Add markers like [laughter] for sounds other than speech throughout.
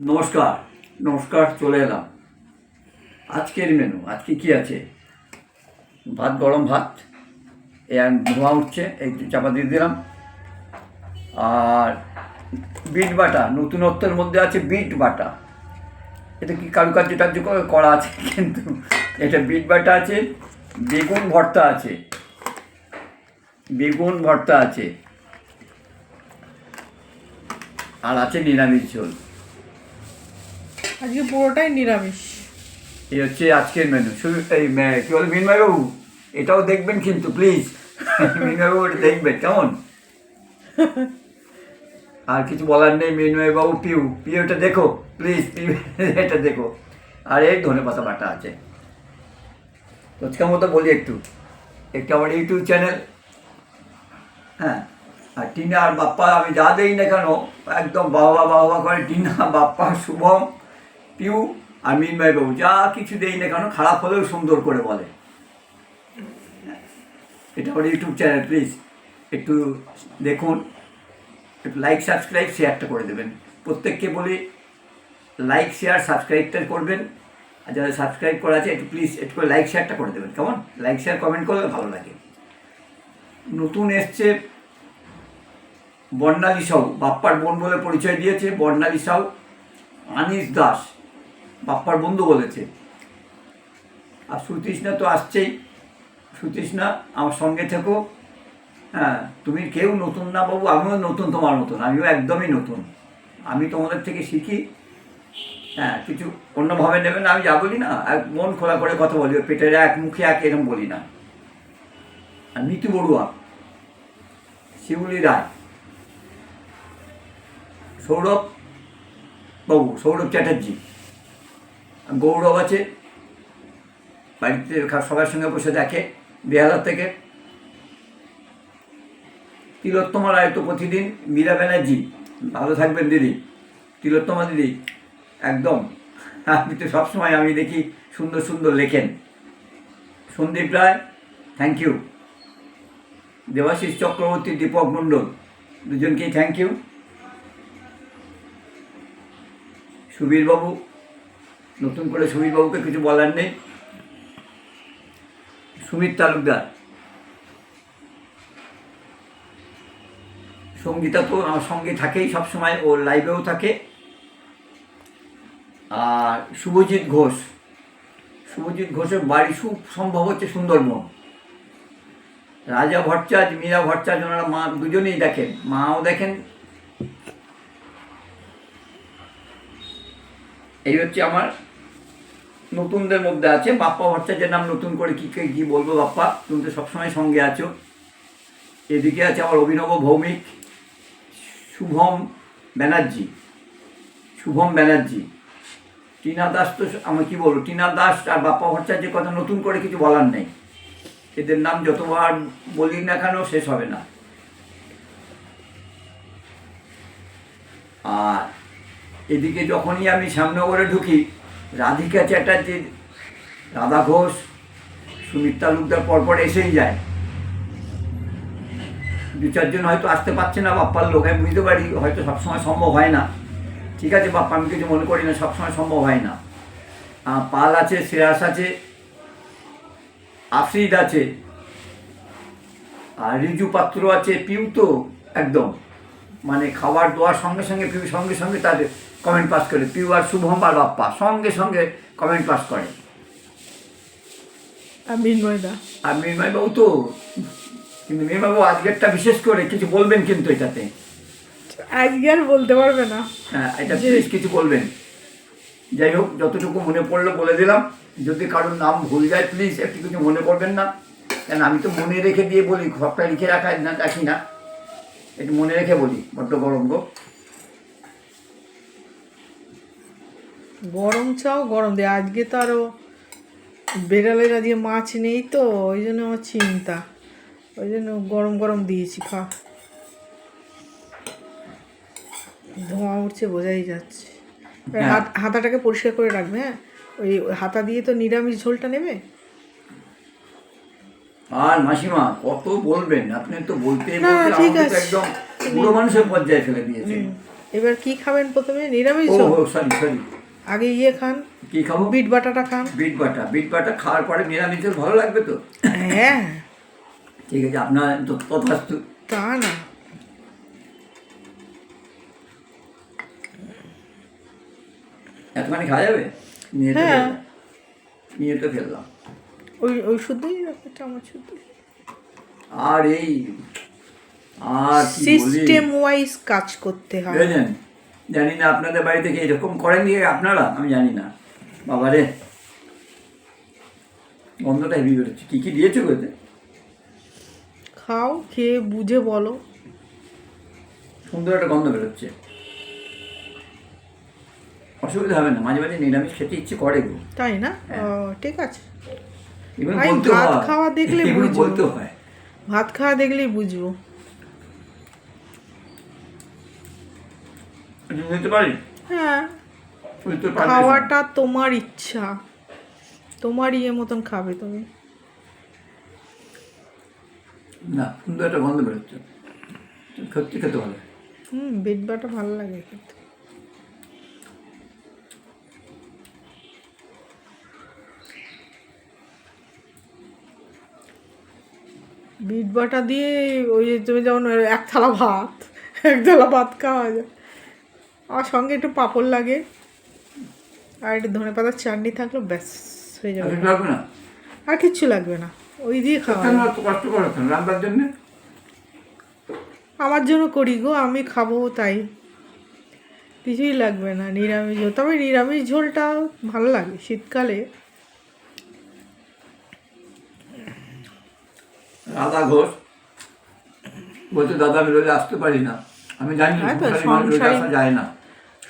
নমস্কার নমস্কার, চলে এলাম। আজকের মেনু আজকে কি আছে? ভাত, গরম ভাত এ ধোঁয়া উঠছে, এই চাপা দিয়ে দিলাম। আর বিট বাটা, নতুনত্বের মধ্যে আছে বিট বাটা। এটা কি কারুকার্য টার্য করা আছে কিন্তু এটা বিট বাটা আছে, বেগুন ভর্তা আছে। বেগুন ভর্তা আছে। আর আছে নিরামিষ ঝোল। আজকে পুরোটাই নিরামিষ। এই হচ্ছে আজকের মেনু শুধু এই কি বলে মিনময় বাবু এটাও দেখবেন কিন্তু প্লিজ মিনময় বাবু এটা দেখবেন কেমন? [laughs] আর কিছু বলার নেই মিনময় বাবু পিউ। পিউ এটা দেখো প্লিজ পিউ এটা দেখো। আর এই ধনে পাতা বাটা আছে। রোজকার মতো বলি একটু। একটু আমার ইউটিউব চ্যানেল। হ্যাঁ আর টিনা আর বাপ্পা আমি যা দেই না কেন একদম বাবা বাবা করে টিনা বাপ্পা শুভম। পিউ আর বাবু যা কিছু দেই না কেন, খারাপ হলেও সুন্দর করে বলে। এটা আমার ইউটিউব চ্যানেল প্লিজ একটু দেখুন, একটু লাইক সাবস্ক্রাইব শেয়ারটা করে দেবেন। প্রত্যেককে বলি লাইক শেয়ার সাবস্ক্রাইবটা করবেন। আর যারা সাবস্ক্রাইব করা আছে, একটু প্লিজ একটু করে লাইক শেয়ারটা করে দেবেন। কেমন? লাইক শেয়ার কমেন্ট করলে ভালো লাগে। নতুন এসছে বর্ণালী সাউ, বাপ্পার বোন বলে পরিচয় দিয়েছে বর্ণালী সাউ, আনিস দাস। বাপ্পার বন্ধু বলেছে। আর সুতৃষ্ণা তো আসছেই। সুতৃষ্ণা, আমার সঙ্গে থেকো। হ্যাঁ তুমি কেউ নতুন না বাবু, আমিও নতুন তোমার মতন, আমিও একদমই নতুন। আমি তোমাদের থেকে শিখি। হ্যাঁ কিছু অন্যভাবে নেবে না, আমি যা বলি না এক মন খোলা করে কথা বলি পেটের এক, মুখে এক এরকম বলি না। আর মিতু বড়ুয়া, শিউলি রায়, সৌরভ বাবু, সৌরভ চ্যাটার্জি। গৌরব আছে। বাড়িতে সবার সঙ্গে বসে দেখে বেহালা থেকে। তিলোত্তমা রায় তো প্রতিদিন মীরা ব্যানার্জি। ভালো থাকবেন দিদি। তিলোত্তমা দিদি, একদম। আপনি তো সবসময় আমি দেখি সুন্দর সুন্দর লেখেন। সন্দীপ রায় থ্যাংক ইউ দেবাশিস চক্রবর্তী, দীপক মণ্ডল, দুজনকেই থ্যাংক ইউ সুবীরবাবু নতুন করে সুবীরবাবুকে কিছু বলার নেই। সুমিত তালুকদার। সঙ্গীতা তো আমার সঙ্গে থাকেই সবসময়, ও লাইভেও থাকে। আর শুভজিৎ ঘোষ। শুভজিৎ ঘোষের বাড়ি খুব সম্ভব হচ্ছে সুন্দরবন। রাজা ভট্টাচার্য মীরা ভট্টাচার্য ওনারা মা দুজনেই দেখেন, মাও দেখেন এই হচ্ছে আমার নতুনদের মধ্যে আছে। বাপ্পা ভট্টাচার্যের নাম নতুন করে কী কী বলব বাপ্পা? তুমি তো সবসময় সঙ্গে আছো। এদিকে আছে আমার অভিনব ভৌমিক শুভম ব্যানার্জি। শুভম ব্যানার্জি। টিনা দাস তো আমি কি বলব? টিনা দাস আর বাপ্পা ভট্টাচার্যের কথা নতুন করে কিছু বলার নেই। এদের নাম যতবার বলি না কেন শেষ হবে না। আর এদিকে যখনই আমি শ্যামনগরে ঢুকি, রাধিকা চ্যাটার্জি, রাধা ঘোষ সুমিত তালুকদার পরপর এসেই যায়। দু চারজন হয়তো আসতে পারছে না, বাপ্পার লোক, আমি বুঝতে পারি, হয়তো সবসময় সম্ভব হয় না। ঠিক আছে, বাপ্পা, আমি কিছু মনে করি না, সবসময় সম্ভব হয় না। পাল আছে, শ্রেয়াস আছে, আফরিদ আছে, আর রিজু পাত্র আছে পিউ তো একদম। মানে খাবার দেওয়ার সঙ্গে সঙ্গে পিউ সঙ্গে সঙ্গে তাদের কমেন্ট পাস করে। পিউ আর শুভম আর বাপ্পা সঙ্গে সঙ্গে কমেন্ট পাস করে। আর মিনময়দা আর বাবু তো কিন্তু বাবু আজকেরটা বিশেষ করে কিছু বলবেন কিন্তু এটাতে। আজকে আর বলতে পারবে না। হ্যাঁ এটা জি। কিছু বলবেন। যাই হোক যতটুকু মনে পড়ল বলে দিলাম। যদি কারোর নাম ভুল যায় প্লিজ একটু কিছু মনে করবেন না। কেন আমি তো মনে রেখে দিয়ে বলি সবটা লিখে রাখা না রাখি না। একটু মনে রেখে বলি বড্ড গরম গো। গরম চাও গরম দিয়ে আজকে তো আরও বেড়ালের আজকে মাছ নেই তো ওই জন্য আমার চিন্তা। ওই জন্য গরম গরম দিয়েছি খা। ধোঁয়া উঠছে বোঝাই যাচ্ছে। হ্যাঁ। হাত হাতাটাকে পরিষ্কার করে রাখবে হ্যাঁ? ওই হাতা দিয়ে তো নিরামিষ ঝোলটা নেবে? আর মাসিমা কত বলবেন? আপনি তো বলতে। একদম বুড়ো মানুষের পর্যায়ে ফেলে দিয়েছেন। এবার কি খাবেন প্রথমে? নিরামিষ ও সরি সরি আগে ইয়ে খান। কি খাব? বিট বাটাটা খান। বিট বাটা। বিট বাটা খাওয়ার পরে নিরামিষের ভালো লাগবে তো? হ্যাঁ। ঠিক আছে আপনার তো- তথাস্তু। তা না। এতখানি খাওয়া যাবে? নিয়ে তো হ্যাঁ। ফেললাম। ওই ওই একটা শুদ্ধ আর এই আর সিস্টেম ওয়াইজ কাজ করতে হয়। বুঝলেন? জানি না আপনাদের বাড়ি থেকে এরকম করেন দিয়ে আপনারা? আমি জানি না। বাবা রে গন্ধটা হেভি বেরোচ্ছে। কী কী দিয়েছ খাও খেয়ে বুঝে বলো। সুন্দর একটা গন্ধ বেরোচ্ছে। অসুবিধা হবে না। মাঝে মাঝে নিরামিষ খেতে ইচ্ছে করে গো। তাই না? হ্যাঁ। ঠিক আছে। ভাত খাওয়া দেখলে [laughs] হয়। ভাত খাওয়া দেখলেই বুঝব। পারি? হ্যাঁ। খাওয়াটা তোমার ইচ্ছা। তোমার ইয়ে মতন খাবে তুমি। না সুন্দর একটা গন্ধ বেরোচ্ছে। সত্যি খেতে ভালো হুম বেড বাটা ভালো লাগে খেতে। বিট বাটা দিয়ে ওই তুমি যেমন এক থালা ভাত এক থালা ভাত খাওয়া যায়। আর সঙ্গে একটু পাঁপড় লাগে। আর একটু ধনে পাতার চাটনি থাকল ব্যাস হয়ে যাবে। না? আর কিচ্ছু লাগবে না ওই দিয়ে খাওয়া জন্য? আমার জন্য করি গো আমি খাব তাই। কিছুই লাগবে না নিরামিষ ঝোল। তবে নিরামিষ ঝোলটা ভালো লাগে শীতকালে। রাধা ঘোষ। বলছে দাদা আমি রোজ আসতে পারি না। আমি জানি হ্যাঁ আসা যায় না।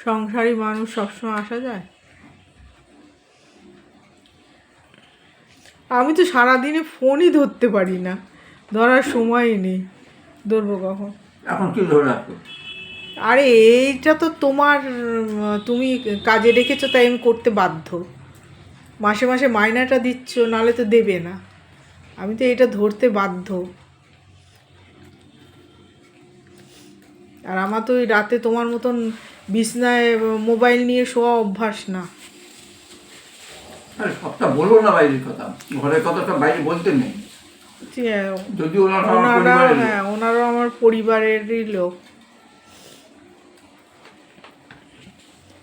সংসারী মানুষ সবসময় আসা যায়? আমি তো সারাদিনে ফোনই ধরতে পারি না। ধরার সময়ই নেই। ধরবো কখন? এখন কি ধরে রাখব? আরে এইটা তো তোমার তুমি কাজে রেখেছো তাই আমি করতে বাধ্য। মাসে মাসে মাইনাটা দিচ্ছ নাহলে তো দেবে না। আমি তো এটা ধরতে বাধ্য। আর আমার তো ওই রাতে তোমার মতন বিছনায় মোবাইল নিয়ে শোয়া অভ্যাস না। সবটা বলব না বাইরের কথা। ঘরের কথা সব বাইরে বলতে নেই। যদি ওনারা ওনারা হ্যাঁ ওনারাও আমার পরিবারেরই লোক।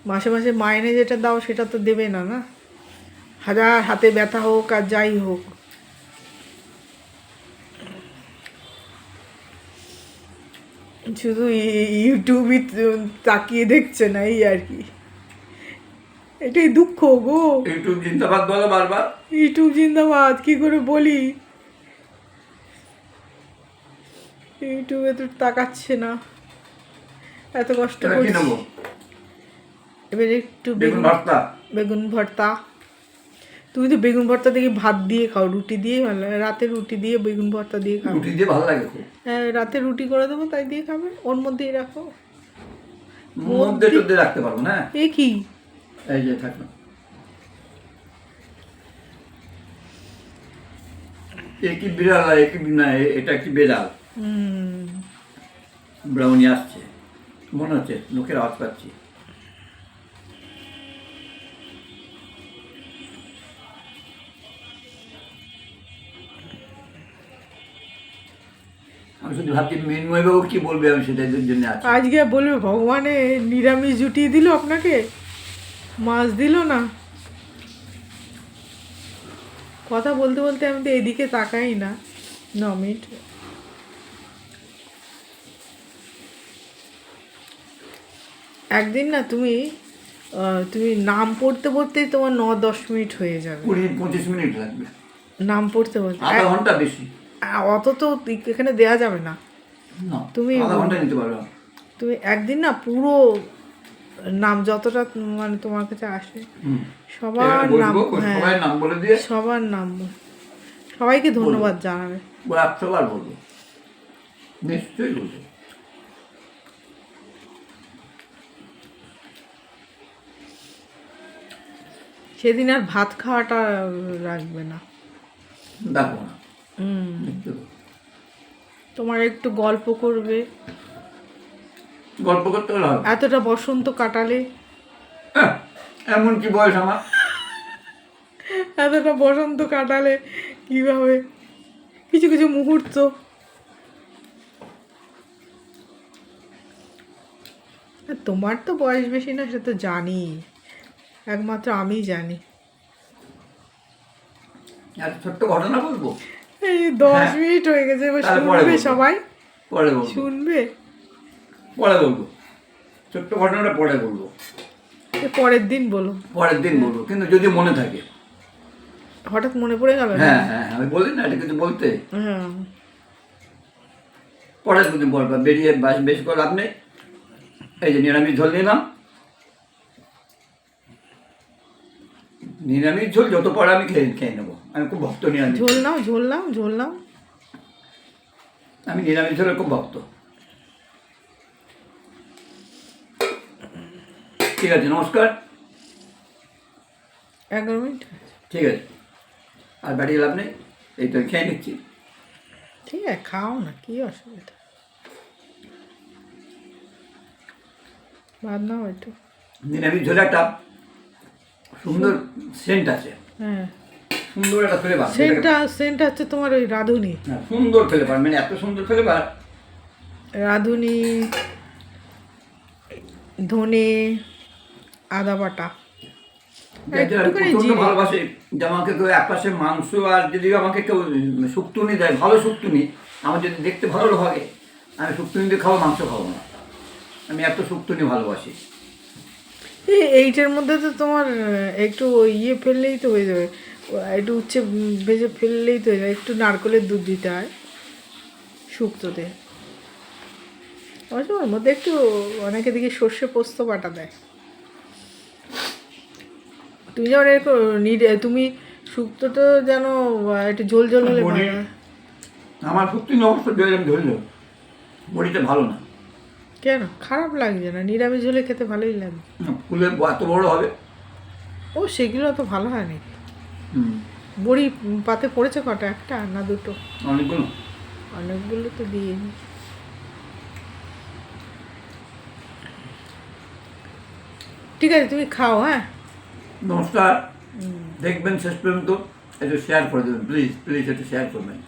মাসে মাসে মাইনে যেটা দাও সেটা তো দেবে না না? হাজার হাতে ব্যথা হোক আর যাই হোক। শুধু ইউটিউবই তাকিয়ে দেখছে না এই আর কি। এটাই দুঃখ গো। ইউটিউব জিন্দাবাদ বলো বারবার। ইউটিউব জিন্দাবাদ কি করে বলি? ইউটিউবে তো তাকাচ্ছে না। এত কষ্ট করছি। এবার একটু বেগুন ভর্তা। বেগুন ভর্তা। তুমি তো বেগুন ভর্তা দেখি ভাত দিয়ে খাও রুটি দিয়ে ভালো লাগে। রাতে রুটি দিয়ে বেগুন ভর্তা দিয়ে খাও রুটি দিয়ে ভালো লাগে হ্যাঁ রাতে রুটি করে দেবো তাই দিয়ে খাবে। ওর মধ্যেই রাখো। মধ্যে টধ্যে রাখতে পারব না? এ কি? এই যে থাকল এ কি বিড়াল আর এ কি না এটা কি বেড়াল? হুম। ব্রাউনি আসছে। মনে হচ্ছে লোকের আওয়াজ পাচ্ছি। শুধু ভাবছি মৃন্ময়বাবু কি বলবে আমি সেটার জন্য আছি। আজকে বলবে ভগবানে নিরামিষ জুটিয়ে দিল আপনাকে? মাছ দিল না? কথা বলতে বলতে আমি তো এদিকে তাকাই না। ন মিনিট। একদিন না তুমি তুমি নাম পড়তে পড়তেই তোমার ন দশ মিনিট হয়ে যাবে। কুড়ি পঁচিশ মিনিট লাগবে। নাম পড়তে পড়তে। আধা ঘণ্টা বেশি। অত তো এখানে দেয়া যাবে না। তুমি- তুমি একদিন না পুরো নাম যতটা মানে তোমার কাছে আসে সবার নাম হ্যাঁ নাম বলে দিয়ে সবার নাম সবাইকে ধন্যবাদ জানাবে। বলব। নিশ্চয়ই বলব। সেদিন আর ভাত খাওয়াটা রাখবে না। দেখো না। তোমার একটু গল্প করবে। গল্প করতে হলে এতটা বসন্ত কাটালে। হ্যাঁ, এমন কি বয়স আমার? এতটা বসন্ত কাটালে কীভাবে? কিছু কিছু মুহূর্ত। তোমার তো বয়স বেশি না সে তো জানি। একমাত্র আমি জানি। ছোট্ট ঘটনা বলব? এই দশ হ্যাঁ। মিনিট হয়ে গেছে এবার পরে শুনবে সবাই। পরে বলব। শুনবে। পরে বলব। ছোট্ট ঘটনাটা পরে বলব। পরের দিন বলো। পরের দিন বলব। কিন্তু যদি মনে থাকে। হঠাৎ মনে পড়ে গেল হ্যাঁ হ্যাঁ আমি বলি না এটা কিছু বলতে। হ্যাঁ। পরের দিন বলব বেরিয়ে বাস বেশি করে নেই। এই যে নিরামিষ ঝোল নিলাম। নিরামিষ ঝোল যত পরে আমি খেয়ে খেয়ে নেব। আমি খুব ভক্ত নিরামিষ। ঝোল নাও ঝোল নাও ঝোল নাও। আমি নিরামিষ ঝোলের খুব ভক্ত। ঠিক আছে নমস্কার। এগারো মিনিট ঠিক আছে। আর বাড়ি লাভ নেই এই তো খেয়ে নিচ্ছি। ঠিক আছে খাও না কি অসুবিধা। বাদ নাও একটু। নিরামিষ ঝোলে একটা সুন্দর সেন্ট আছে। হ্যাঁ। সুন্দর একটা ফ্লেভার সেন্টটা সেন্টটা হচ্ছে তোমার ওই রাঁধুনি। সুন্দর ফ্লেভার মানে এত সুন্দর ফ্লেভার রাঁধুনি ধনে আদা বাটা। ভালোবাসে আমাকে কেউ এক পাশে মাংস আর যদি আমাকে কেউ শুক্তুনি দেয় ভালো শুক্তুনি আমার যদি দেখতে ভালো লাগে আমি শুক্তুনি দিয়ে খাব মাংস খাব না। আমি এত শুক্তুনি ভালোবাসি। এই এইটার মধ্যে তো তোমার একটু ইয়ে ফেললেই তো হয়ে যাবে। একটু উচ্ছে ভেজে ফেললেই তো যাবে একটু নারকেলের দুধ দিতে হয় শুক্তোতে। অবশ্য ওর মধ্যে একটু অনেকে দিকে সর্ষে পোস্ত বাটা দেয়। তুমি যেমন এরকম তুমি শুক্তোটা যেন একটু ঝোল ঝোল হলে আমার আমি বড়িটা ভালো না। কেন? খারাপ লাগছে না? নিরামিষ ঝোলে খেতে ভালোই লাগে। ফুলের এত বড় হবে। ও সেগুলো তো ভালো হয় নাকি বড়ি পাতে পড়েছে কটা? একটা না দুটো? অনেকগুলো। অনেকগুলো তো দিয়ে ঠিক আছে তুমি খাও হ্যাঁ? নমস্কার। দেখবেন শেষ পর্যন্ত একটু শেয়ার করে দেবেন প্লিজ প্লিজ একটু শেয়ার করবেন।